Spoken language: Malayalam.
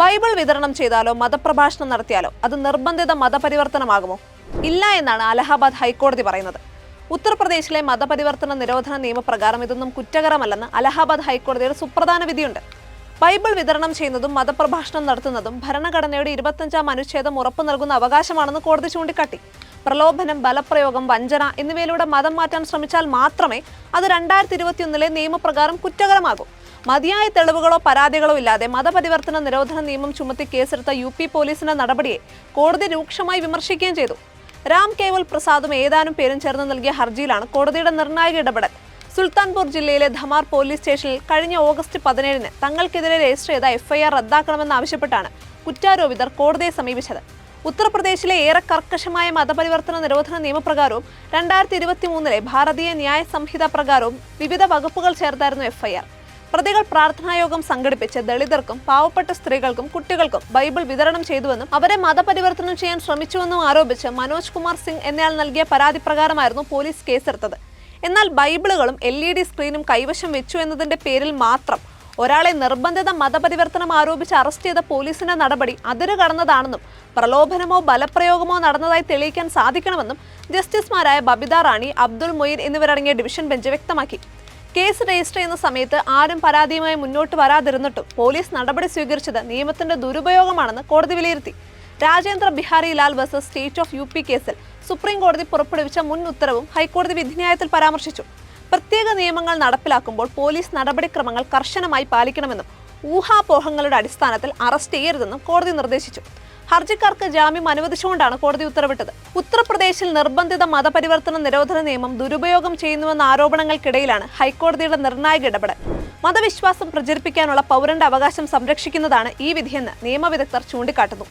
ബൈബിൾ വിതരണം ചെയ്താലോ മതപ്രഭാഷണം നടത്തിയാലോ അത് നിർബന്ധിത മതപരിവർത്തനമാകുമോ? ഇല്ല എന്നാണ് അലഹാബാദ് ഹൈക്കോടതി പറയുന്നത്. ഉത്തർപ്രദേശിലെ മതപരിവർത്തന നിരോധന നിയമപ്രകാരം ഇതൊന്നും കുറ്റകരമല്ലെന്ന് അലഹാബാദ് ഹൈക്കോടതിയുടെ സുപ്രധാന വിധിയുണ്ട്. ബൈബിൾ വിതരണം ചെയ്യുന്നതും മതപ്രഭാഷണം നടത്തുന്നതും ഭരണഘടനയുടെ ഇരുപത്തഞ്ചാം അനുച്ഛേദം ഉറപ്പു നൽകുന്ന അവകാശമാണെന്ന് കോടതി ചൂണ്ടിക്കാട്ടി. പ്രലോഭനം ബലപ്രയോഗം വഞ്ചന എന്നിവയിലൂടെ മതം മാറ്റാൻ ശ്രമിച്ചാൽ മാത്രമേ അത് രണ്ടായിരത്തി ഇരുപത്തിയൊന്നിലെ നിയമപ്രകാരം കുറ്റകരമാകൂ. മതിയായ തെളിവുകളോ പരാതികളോ ഇല്ലാതെ മതപരിവർത്തന നിരോധന നിയമം ചുമത്തി കേസെടുത്ത യു പി പോലീസിന്റെ നടപടിയെ കോടതി രൂക്ഷമായി വിമർശിക്കുകയും ചെയ്തു. രാം കേവൽ പ്രസാദും ഏതാനും പേരും ചേർന്ന് നൽകിയ ഹർജിയിലാണ് കോടതിയുടെ നിർണായക ഇടപെടൽ. സുൽത്താൻപൂർ ജില്ലയിലെ ധമാർ പോലീസ് സ്റ്റേഷനിൽ കഴിഞ്ഞ ഓഗസ്റ്റ് പതിനേഴിന് തങ്ങൾക്കെതിരെ രജിസ്റ്റർ ചെയ്ത എഫ്ഐആർ റദ്ദാക്കണമെന്നാവശ്യപ്പെട്ടാണ് കുറ്റാരോപിതർ കോടതിയെ സമീപിച്ചത്. ഉത്തർപ്രദേശിലെ ഏറെ കർക്കശമായ മതപരിവർത്തന നിരോധന നിയമപ്രകാരവും രണ്ടായിരത്തി ഇരുപത്തി മൂന്നിലെ ഭാരതീയ ന്യായ സംഹിത പ്രകാരവും വിവിധ വകുപ്പുകൾ ചേർത്തായിരുന്നു എഫ്ഐആർ. പ്രതികൾ പ്രാർത്ഥനായോഗം സംഘടിപ്പിച്ച് ദളിതർക്കും പാവപ്പെട്ട സ്ത്രീകൾക്കും കുട്ടികൾക്കും ബൈബിൾ വിതരണം ചെയ്തുവെന്നും അവരെ മതപരിവർത്തനം ചെയ്യാൻ ശ്രമിച്ചുവെന്നും ആരോപിച്ച് മനോജ് കുമാർ സിംഗ് എന്നയാൾ നൽകിയ പരാതി പ്രകാരമായിരുന്നു പോലീസ് കേസെടുത്തത്. എന്നാൽ ബൈബിളുകളും എൽ ഇ ഡി സ്ക്രീനും കൈവശം വെച്ചു എന്നതിന്റെ പേരിൽ മാത്രം ഒരാളെ നിർബന്ധിത മതപരിവർത്തനം ആരോപിച്ച് അറസ്റ്റ് ചെയ്ത പോലീസിന്റെ നടപടി അതിരു കടന്നതാണെന്നും പ്രലോഭനമോ ബലപ്രയോഗമോ നടന്നതായി തെളിയിക്കാൻ സാധിക്കണമെന്നും ജസ്റ്റിസുമാരായ ബബിത റാണി അബ്ദുൾ മൊയ്ൻ എന്നിവരടങ്ങിയ ഡിവിഷൻ ബെഞ്ച് വ്യക്തമാക്കി. കേസ് രജിസ്റ്റർ ചെയ്യുന്ന സമയത്ത് ആരും പരാതിയുമായി മുന്നോട്ട് വരാതിരുന്നിട്ടും പോലീസ് നടപടി സ്വീകരിച്ചത് നിയമത്തിന്റെ ദുരുപയോഗമാണെന്ന് കോടതി വിലയിരുത്തി. Rajendra Bihari Lal versus state of U P കേസിൽ സുപ്രീം കോടതി പുറപ്പെടുവിച്ച മുൻ ഉത്തരവും ഹൈക്കോടതി വിധിന്യായത്തിൽ പരാമർശിച്ചു. പ്രത്യേക നിയമങ്ങൾ നടപ്പിലാക്കുമ്പോൾ പോലീസ് നടപടിക്രമങ്ങൾ കർശനമായി പാലിക്കണമെന്നും ഊഹാപോഹങ്ങളുടെ അടിസ്ഥാനത്തിൽ അറസ്റ്റ് ചെയ്യരുതെന്നും കോടതി നിർദ്ദേശിച്ചു. ഹർജിക്കാർക്ക് ജാമ്യം അനുവദിച്ചുകൊണ്ടാണ് കോടതി ഉത്തരവിട്ടത്. ഉത്തർപ്രദേശിൽ നിർബന്ധിത മതപരിവർത്തന നിരോധന നിയമം ദുരുപയോഗം ചെയ്യുന്നുവെന്ന ആരോപണങ്ങൾക്കിടയിലാണ് ഹൈക്കോടതിയുടെ നിർണായക ഇടപെടൽ. മതവിശ്വാസം പ്രചരിപ്പിക്കാനുള്ള പൗരന്റെ അവകാശം സംരക്ഷിക്കുന്നതാണ് ഈ വിധിയെന്ന് നിയമവിദഗ്ധർ ചൂണ്ടിക്കാട്ടുന്നു.